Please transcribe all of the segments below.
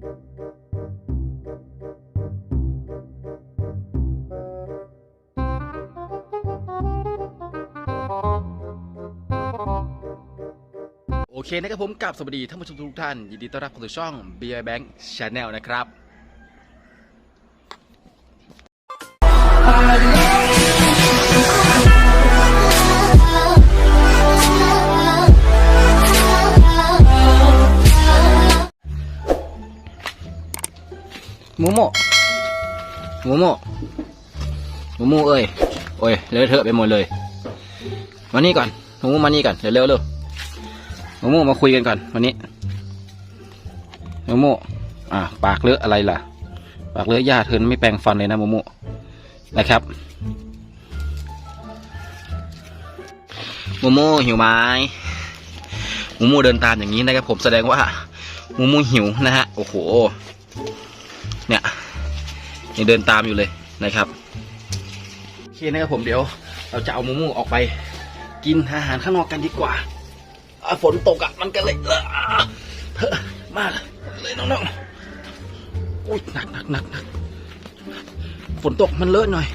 โอเคนะครับผมกับสวัสดีท่านผู้ชมทุกท่าน ยินดีต้อนรับเข้าสู่ช่อง Beer Bank Channel นะครับ โมหมูโมหมูโมเอ้ยโอ้ยเลอะเทอะไปหมดเลย มานี่ก่อนหมูโมมานี่ก่อนเร็วเร็วหมูโมมาคุยกันก่อนวันนี้หมูโมอะปากเลอะอะไรล่ะ ปากเลอะยาเธอไม่แปรงฟันเลยนะหมูโมนะครับหมูโมหิวไหมหมูโมเดินตามอย่างนี้นะครับผมแสดงว่าหมูโมหิวนะฮะโอ้โห เนี่ยยังเดินตามอยู่เลยนะครับโอเคนะครับผมเดี๋ยวเราจะเอามูมูออกไป กินอาหารข้างนอกกันดีกว่าฝนตกอะมันก็เลยเลอะเทอมากเลยน้องๆอุ้ยหนักหนักหนักหนักฝนตกมันเลอะหน่อย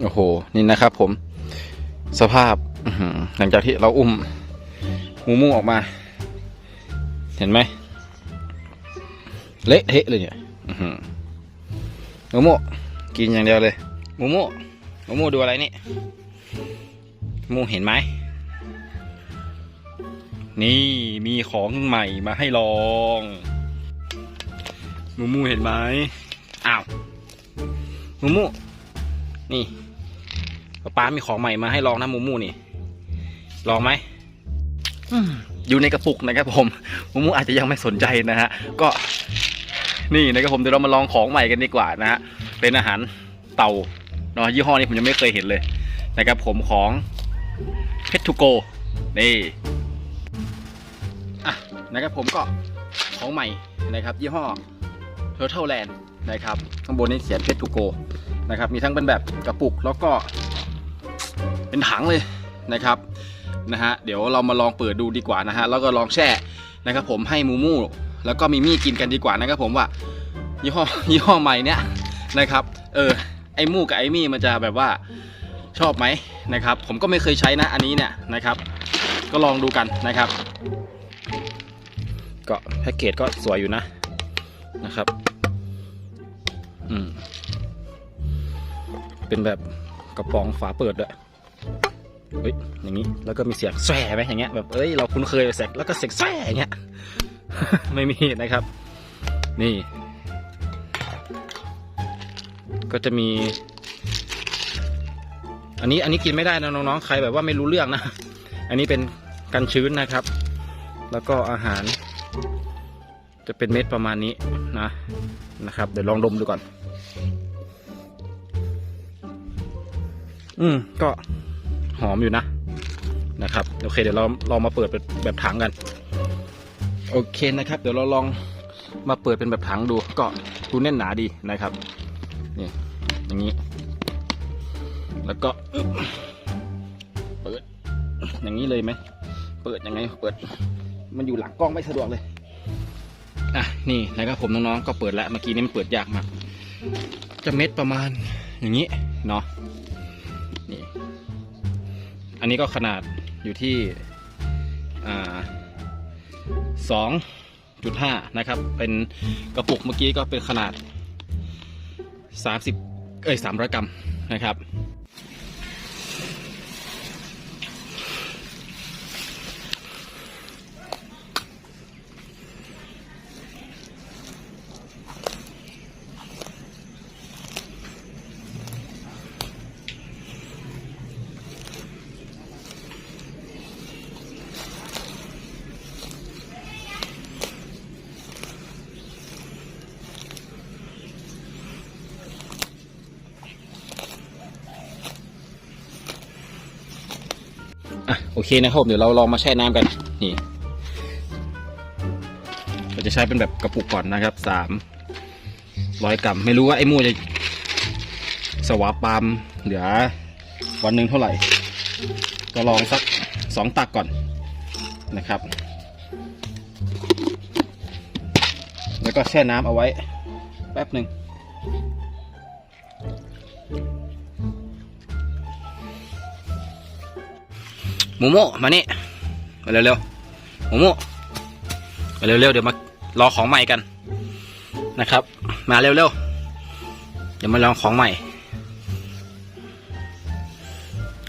โอ้โห นี่นะครับผม สภาพ หลังจากที่เราอุ้มมูมูออกมา เห็นไหมเละเทะเลยเนี่ยมูมูกินอย่างเดียวเลยมูมูมูมูดูอะไรนี่มูเห็นไหมนี่มีของใหม่มาให้ลองมูมูเห็นไหมอ้าวมูมูนี่ป้ามีของใหม่มาให้ลองนะมูมูนี่ ลองไหมอืมอยู่ในกระปุกนะครับผมมูมูอาจจะยังไม่สนใจนะฮะก็นี่นะครับผมเดี๋ยวเรามาลองของใหม่กันดีกว่านะฮะเป็นอาหารเต่าเนาะยี่ห้อนี้ผมยังไม่เคยเห็นเลยนะครับผมของเพชรทูโกนี่อะนะครับผมก็ของใหม่นะครับยี่ห้อ Turtle Land นะครับข้างบนนี้เขียนเพชรทูโกนะครับมีทั้งเป็นแบบกระปุกแล้วก็เป็นถังเลยนะครับ นะฮะเดี๋ยวเรามาลองเปิดดูดีกว่านะฮะแล้วก็ลองแช่นะครับผมให้มูมูแล้วก็มีมี่กินกันดีกว่านะครับผมว่ายี่ห้อยี่ห้อใหม่เนี้ยนะครับเออไอมูกับไอมี่มันจะแบบว่าชอบไหมนะครับผมก็ไม่เคยใช้นะอันนี้เนี่ยนะครับ ก็ลองดูกันนะครับ ก็แพ็กเกจก็สวยอยู่นะนะครับอืมเป็นแบบกระป๋องฝาเปิดด้วย เฮ้ยอย่างนี้แล้วก็มีเสียงแสไหมอย่างเงี้ยแบบเอ้ยเราคุ้นเคยเสียงแล้วก็เสียงแสอย่างเงี้ย ไม่มีนะครับ นี่ ก็จะมี อันนี้อันนี้กินไม่ได้นะน้องๆใครแบบว่าไม่รู้เรื่องนะอันนี้เป็นกันชื้นนะครับ แล้วก็อาหาร จะเป็นเม็ดประมาณนี้นะนะครับ เดี๋ยวลองดมดูก่อน อืมก็ หอมอยู่นะนะครับโอเคเดี๋ยวเราลองมาเปิดเป็นแบบถังกัน โอเคนะครับ เดี๋ยวเราลองมาเปิดเป็นแบบถังดูก็ดูแน่นหนาดีนะครับนี่อย่างนี้ แล้วก็อึ๊บเปิดอย่างนี้เลยไหมเปิดยังไงเปิด มันอยู่หลังกล้องไม่สะดวกเลยอะนี่นะครับผมน้องๆก็เปิดแล้วเมื่อกี้นี้มันเปิดยากมากจะเม็ดประมาณอย่างนี้เนาะ อันนี้ก็ขนาดอยู่ที่สองจุดห้านะครับ เป็นกระปุกเมื่อกี้ก็เป็นขนาดสามสิบเอ้ยสามร้อยกรัมนะครับ โอเคนะครับผมเดี๋ยวเราลองมาแช่น้ำกันนี่เราจะใช้เป็นแบบกระปุกก่อนนะครับสามร้อยกรัม ไม่รู้ว่าไอ้มูจะสวาปามเหลือวันหนึ่งเท่าไหร่ ก็ลองสักสองตักก่อนนะครับ แล้วก็แช่น้ำเอาไว้แป๊บหนึ่ง มูโมมานี่มาเร็วๆหมูโมมาเร็วๆเดี๋ยวมารอของใหม่กันนะครับ มาเร็วๆเดี๋ยวมาลองของใหม่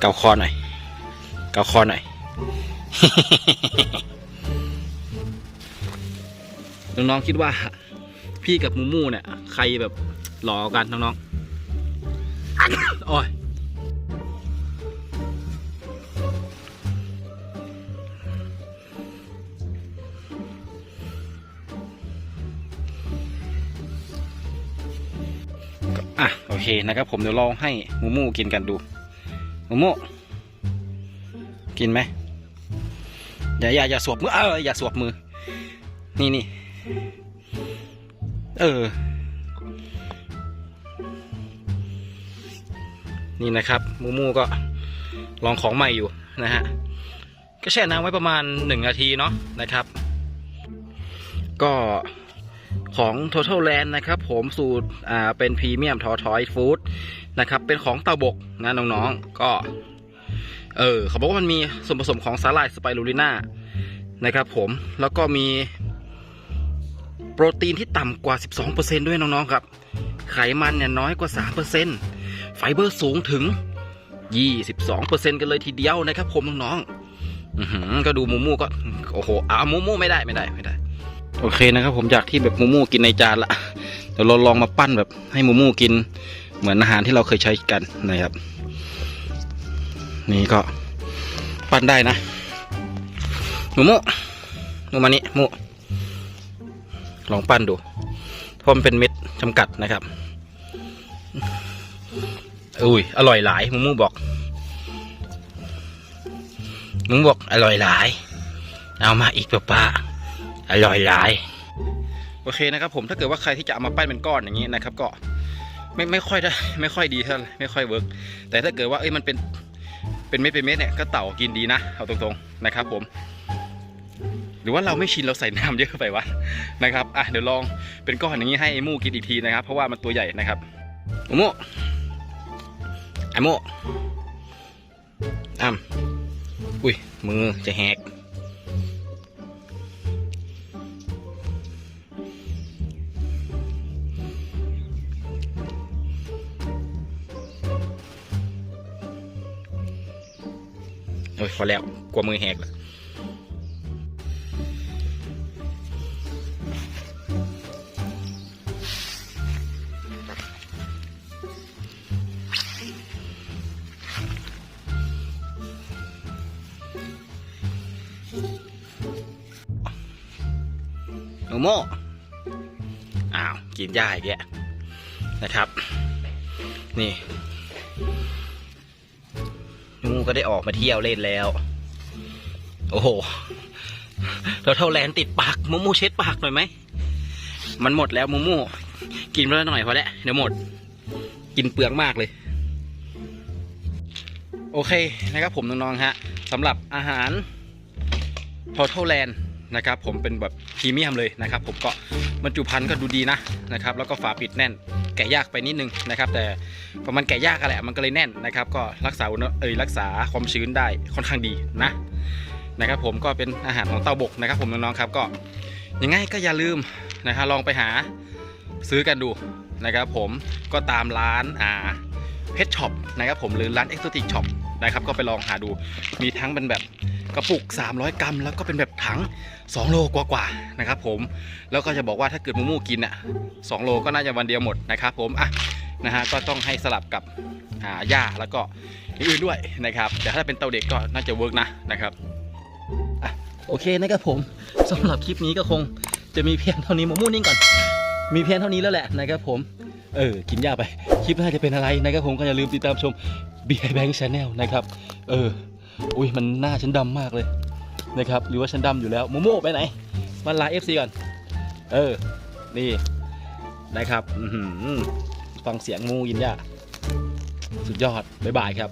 เกาคอหน่อย เกาคอหน่อยน้องๆคิดว่า พี่กับมูมูเนี่ย ใครแบบหล่อกันน้องๆโอ้ย เคนะครับ ผมเดี๋ยวลองให้มูมูกินกันดูมูมูกินไหมอย่าอย่าอย่าสวบมือเอออย่าสวบมือ นี่นี่เออ นี่นะครับมูมูก็ลองของใหม่อยู่นะฮะก็แช่น้ำไว้ประมาณหนึ่งนาทีเนาะนะครับ ก็ ของ Total Land นะครับ ผมสูตรอ่าเป็นพรีเมียมทอทอยฟู้ดนะครับ เป็นของเตาบกนะน้องๆ ก็ เออเขาบอกว่ามันมีส่วนผสมของสาหร่ายสไปรูลิน่านะครับ ผมแล้วก็มีโปรตีนที่ต่ำกว่า 12%ด้วยน้องๆครับ ไขมันเนี่ยน้อยกว่า 3%ไฟเบอร์สูงถึง 22%กันเลยทีเดียวนะครับ ผมน้องๆก็ดูมูมูก็โอ้โหอ้ามูมูไม่ได้ไม่ได้ไม่ได้ โอเคนะครับ ผมจากที่แบบมูมูกินในจานละเดี๋ยวเราลองมาปั้นแบบให้มูมูกิน เหมือนอาหารที่เราเคยใช้กันนะครับ นี่ก็ปั้นได้นะมูมูมูมานี่มูลองปั้นดูเพราะมันเป็นเม็ดจำกัดนะครับอุ้ยอร่อยหลายมูมูบอกมูมูบอกอร่อยหลาย เอามาอีกป้าป้า อร่อยหลายโอเคนะครับผมถ้าเกิดว่าใครที่จะเอามาปั้นเป็นก้อนอย่างนี้นะครับ ก็ไม่ไม่ค่อยได้ไม่ค่อยดีเท่าไหร่ไม่ค่อยเวิร์กแต่ถ้าเกิดว่าเอ้ยมันเป็นเป็นเม็ดเป็นเม็ดเนี่ยก็เต่ากินดีนะเอาตรงๆนะครับ ผม หรือว่าเราไม่ชินเราใส่น้ำเยอะไปวะนะครับอะเดี๋ยวลองเป็นก้อนอย่างนี้ให้ไอ้มูกินอีกทีนะครับ เพราะว่ามันตัวใหญ่นะครับไอ้มูไอ้มูอ้ำอุ้ยมือจะแหก อ้ยพอแล้วกลัวมือแหกแล้วโมโมอ้าว กินยาอีกแกนะครับ นี่ มูก็ได้ออกมาเที่ยวเล่นแล้ว โอ้โหเราเท่าแลนติดปากมูมูเช็ดปากหน่อยไหม มันหมดแล้วมูมูกินไปแล้วหน่อยพอแล้วเดี๋ยวหมด กินเปลืองมากเลย โอเคนะครับผมน้องๆฮะสำหรับอาหาร Total Land นะครับผมเป็นแบบพรีเมียมเลยนะครับ ผมก็บรรจุภัณฑ์ก็ดูดีนะนะครับ แล้วก็ฝาปิดแน่น กะยากไปนิดนึงนะครับ แต่พอมันแกะยากอะแหละมันก็เลยแน่นนะครับ ก็รักษาอุณหเอยรักษาความชื้นได้ค่อนข้างดีนะนะครับ ผมก็เป็นอาหารของเต้าบกนะครับ ผมน้องๆครับก็ยังไงก็อย่าลืมนะครับลองไปหาซื้อกันดูนะครับ ผมก็ตามร้านอ่าเพชช็อปนะครับผมหรือร้านเอ็กซ์ติกช็อปนะครับก็ไปลองหาดูมีทั้งเป็นแบบ กระปุก 300 กรัม แล้วก็เป็นแบบถัง 2 โลกว่าๆนะครับผมแล้วก็จะบอกว่าถ้าเกิดมูมูกินอะ2โลก็น่าจะวันเดียวหมดนะครับผมอะนะฮะก็ต้องให้สลับกับหาญ้าแล้วก็อื่นด้วยนะครับแต่ถ้าเป็นเตาเด็กก็น่าจะเวิร์กนะนะครับอะโอเคนะครับผมสำหรับคลิปนี้ก็คงจะมีเพียงเท่านี้มูมูนิ่งก่อน มีเพียงเท่านี้แล้วแหละนะครับผมเออกินหญ้าไปคลิปหน้าจะเป็นอะไรนะครับผมก็อย่าลืมติดตามชม b i Bank Channel นะครับเออ อุ้ยมันหน้าฉันดำมากเลยนะครับหรือว่าฉันดำอยู่แล้วโมโม่ไปไหนมาลาเอฟซีก่อน เออ นี่นะครับฟังเสียงงูยินยาสุดยอด บ๊ายบายครับ